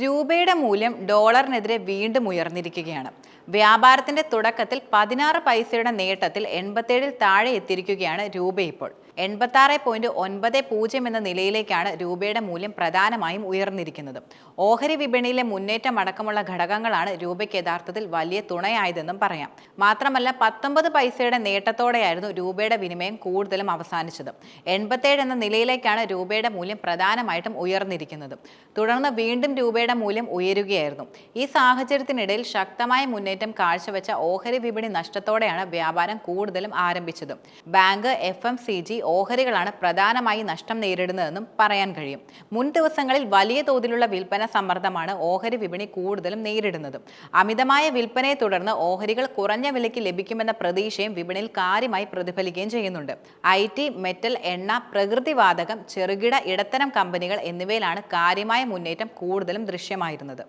രൂപയുടെ മൂല്യം ഡോളറിനെതിരെ വീണ്ടും ഉയർന്നിരിക്കുകയാണ്. വ്യാപാരത്തിന്റെ തുടക്കത്തിൽ പതിനാറ് പൈസയുടെ നേട്ടത്തിൽ എൺപത്തേഴിൽ താഴെ എത്തിയിരിക്കുകയാണ് രൂപ ഇപ്പോൾ. എൺപത്തി ആറ് പോയിന്റ് ഒൻപത് പൂജ്യം എന്ന നിലയിലേക്കാണ് രൂപയുടെ മൂല്യം പ്രധാനമായും ഉയർന്നിരിക്കുന്നത്. ഓഹരി വിപണിയിലെ മുന്നേറ്റം അടക്കമുള്ള ഘടകങ്ങളാണ് രൂപയ്ക്ക് യഥാർത്ഥത്തിൽ വലിയ തുണയായതെന്നും പറയാം. മാത്രമല്ല പത്തൊമ്പത് പൈസയുടെ നേട്ടത്തോടെയായിരുന്നു രൂപയുടെ വിനിമയം കൂടുതലും അവസാനിച്ചത്. എൺപത്തേഴ് എന്ന നിലയിലേക്കാണ് രൂപയുടെ മൂല്യം പ്രധാനമായിട്ടും ഉയർന്നിരിക്കുന്നത്. തുടർന്ന് വീണ്ടും രൂപയുടെ മൂല്യം ഉയരുകയായിരുന്നു. ഈ സാഹചര്യത്തിനിടയിൽ ശക്തമായ മുന്നേറ്റം കാഴ്ചവെച്ച ഓഹരി വിപണി നഷ്ടത്തോടെയാണ് വ്യാപാരം കൂടുതലും ആരംഭിച്ചത്. Bank F M C G ഓഹരികളാണ് പ്രധാനമായി നഷ്ടം നേരിടുന്നതെന്നും പറയാൻ കഴിയും. മുൻ ദിവസങ്ങളിൽ വലിയ തോതിലുള്ള വിൽപ്പന സമ്മർദ്ദമാണ് ഓഹരി വിപണി കൂടുതലും നേരിടുന്നത്. അമിതമായ വിൽപ്പനയെ തുടർന്ന് ഓഹരികൾ കുറഞ്ഞ വിലയ്ക്ക് ലഭിക്കുമെന്ന പ്രതീക്ഷയും വിപണിയിൽ കാര്യമായി പ്രതിഫലിക്കുകയും ചെയ്യുന്നുണ്ട്. ഐ ടി മെറ്റൽ എണ്ണ പ്രകൃതിവാതകം ചെറുകിട ഇടത്തരം കമ്പനികൾ എന്നിവയിലാണ് കാര്യമായ മുന്നേറ്റം കൂടുതലും ദൃശ്യമായിരുന്നത്.